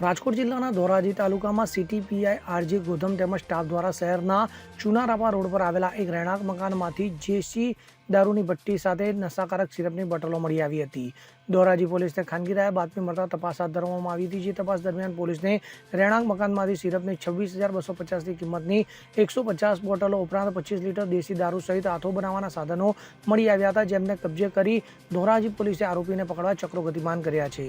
રાજકોટ જિલ્લાના ધોરાજી તાલુકામાં city PI R G ગોધમ તેમજ સ્ટાફ દ્વારા શહેરના ચુનારાપા રોડ પર આવેલા એક રહેણાંક મકાનમાંથી જેસી દારૂની ભટ્ટી સાથે નશાકારક સિરપની બોટલો મળી આવી હતી. ધોરાજી પોલીસને ખાનગી રાહે બાતમી મળતા તપાસ હાથ ધરવામાં આવી હતી, જે તપાસ દરમિયાન પોલીસને રહેણાંક મકાનમાંથી સિરપની છવ્વીસ હજાર બસો પચાસની કિંમતની એકસો પચાસ બોટલો ઉપરાંત પચીસ લીટર દેશી દારૂ સહિત હાથો બનાવવાના સાધનો મળી આવ્યા હતા, જેમને કબજે કરી ધોરાજી પોલીસે આરોપીને પકડવા ચક્રો ગતિમાન કર્યા છે.